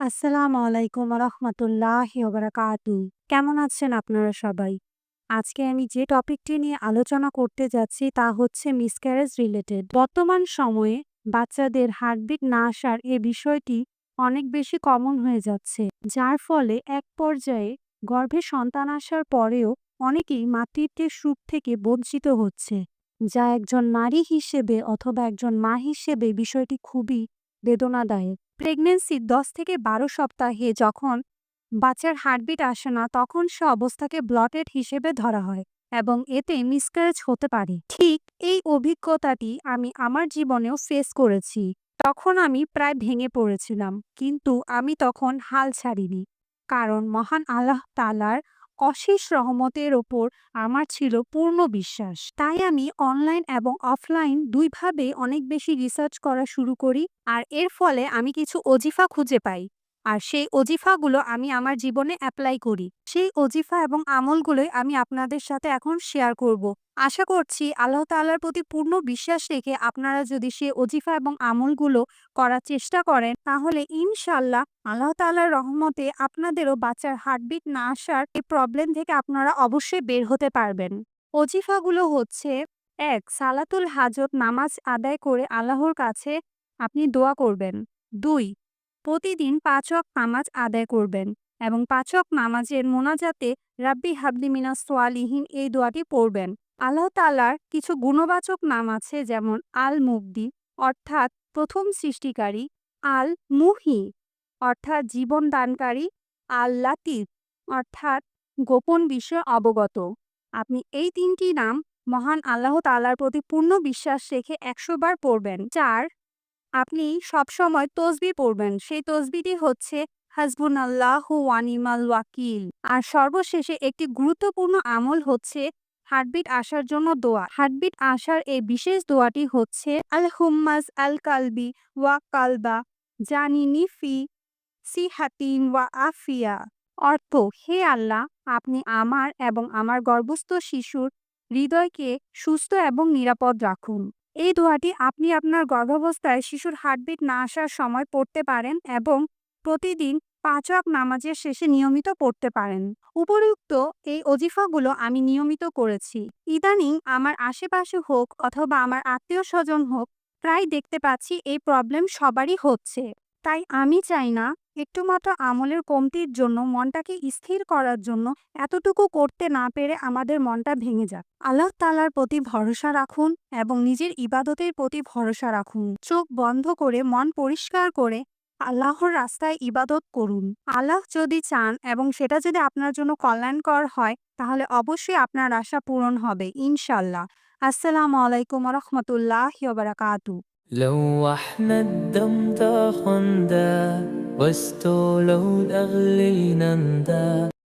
আসসালামু আলাইকুম রহমতুল্লাহি ওবারাকাতু কেমন আছেন আপনারা সবাই? আজকে আমি যে টপিকটি নিয়ে আলোচনা করতে যাচ্ছি তা হচ্ছে মিসক্যারেজ রিলেটেড বর্তমান সময়ে বাচ্চাদের হার্টবিট না আসার এ বিষয়টি অনেক বেশি কমন হয়ে যাচ্ছে, যার ফলে এক পর্যায়ে গর্ভে সন্তান আসার পরেও অনেকেই মাতৃত্বের সুখ থেকে বঞ্চিত হচ্ছে, যা একজন নারী হিসেবে অথবা একজন মা হিসেবে বিষয়টি খুবই বেদনাদায়ক। প্রেগনেন্সির দশ থেকে বারো সপ্তাহে যখন বাচ্চার হার্টবিট আসে না, তখন সে অবস্থাকে ব্লটেড হিসেবে ধরা হয় এবং এতে মিসক্যারেজ হতে পারে। ঠিক এই অভিজ্ঞতাটি আমি আমার জীবনেও ফেস করেছি। তখন আমি প্রায় ভেঙে পড়েছিলাম, কিন্তু আমি তখন হাল ছাড়িনি। কারণ মহান আল্লাহ তালার অশেষ রহমতের ওপর আমার ছিল পূর্ণ বিশ্বাস। তাই আমি অনলাইন এবং অফলাইন দুইভাবে অনেক বেশি রিসার্চ করা শুরু করি, আর এর ফলে আমি কিছু অজিফা খুঁজে পাই। আর সেই অজিফাগুলো আমি আমার জীবনে অ্যাপ্লাই করি। সেই অজিফা এবং আমলগুলোই আমি আপনাদের সাথে এখন শেয়ার করব। আশা করছি আল্লাহ তাল্লার প্রতি পূর্ণ বিশ্বাস রেখে আপনারা যদি সেই অজিফা এবং আমলগুলো করার চেষ্টা করেন, তাহলে ইনশাল্লাহ আল্লাহ তাল্লার রহমতে আপনাদেরও বাচ্চার হার্টবিট না আসার এই প্রবলেম থেকে আপনারা অবশ্যই বের হতে পারবেন। অজিফাগুলো হচ্ছে, এক, সালাতুল হাজত নামাজ আদায় করে আল্লাহর কাছে আপনি দোয়া করবেন। দুই প্রতিদিন পাঁচক নামাজ আদায় করবেন এবং পাঁচক নামাজের মোনাজাতে রাব্বি হাবলি মিনা সোয়ালিহীন এই দোয়াটি পড়বেন। আল্লাহ তালার কিছু গুণবাচক নাম আছে যেমন আল মুবদি অর্থাৎ প্রথম সৃষ্টিকারী আল মুহি অর্থাৎ জীবন দানকারী আল লাতিফ অর্থাৎ গোপন বিষয়ে অবগত। আপনি এই তিনটি নাম মহান আল্লাহ তালার প্রতি পূর্ণ বিশ্বাস রেখে একশো বার পড়বেন। চার আপনি সবসময় তসবি পড়বেন। সেই তসবিটি হচ্ছে হাসবুন আল্লাহ ওয়ানিমাল ওয়াকিল। আর সর্বশেষে একটি গুরুত্বপূর্ণ আমল হচ্ছে হার্টবিট আসার জন্য দোয়া। হার্টবিট আসার এই বিশেষ দোয়াটি হচ্ছে আল হুম্মাজ আল কালবি ওয়া কালবা জানিনি ফি সিহাতিন ওয়া আফিয়া। অর্থ, হে আল্লাহ, আপনি আমার এবং আমার গর্ভস্থ শিশুর হৃদয়কে সুস্থ এবং নিরাপদ রাখুন। এই দোয়াটি আপনি আপনার গর্ভাবস্থায় শিশুর হার্টবিট না আসার সময় পড়তে পারেন এবং প্রতিদিন পাঁচক নামাজের শেষে নিয়মিত পড়তে পারেন। উপরুক্ত এই অজিফাগুলো আমি নিয়মিত করেছি। ইদানিং আমার আশেপাশে হোক অথবা আমার আত্মীয় স্বজন হোক, প্রায় দেখতে পাচ্ছি এই প্রবলেম সবারই হচ্ছে। তাই আমি চাই না একটুমাত্র আমলের কমতির জন্য, মনটাকে স্থির করার জন্য এতটুকু করতে না পেরে আমাদের মনটা ভেঙে যাক। আল্লাহ তালার প্রতি ভরসা রাখুন এবং নিজের ইবাদতের প্রতি ভরসা রাখুন। চোখ বন্ধ করে, মন পরিষ্কার করে আল্লাহর রাস্তায় ইবাদত করুন। আল্লাহ যদি চান এবং সেটা যদি আপনার জন্য কল্যাণকর হয়, তাহলে অবশ্যই আপনার আশা পূরণ হবে ইনশাল্লাহ আসসালামু আলাইকুম রহমতুল্লাহ বারাকাতু لو أحمد دمتا خندا وستو لو الأغلي نندا.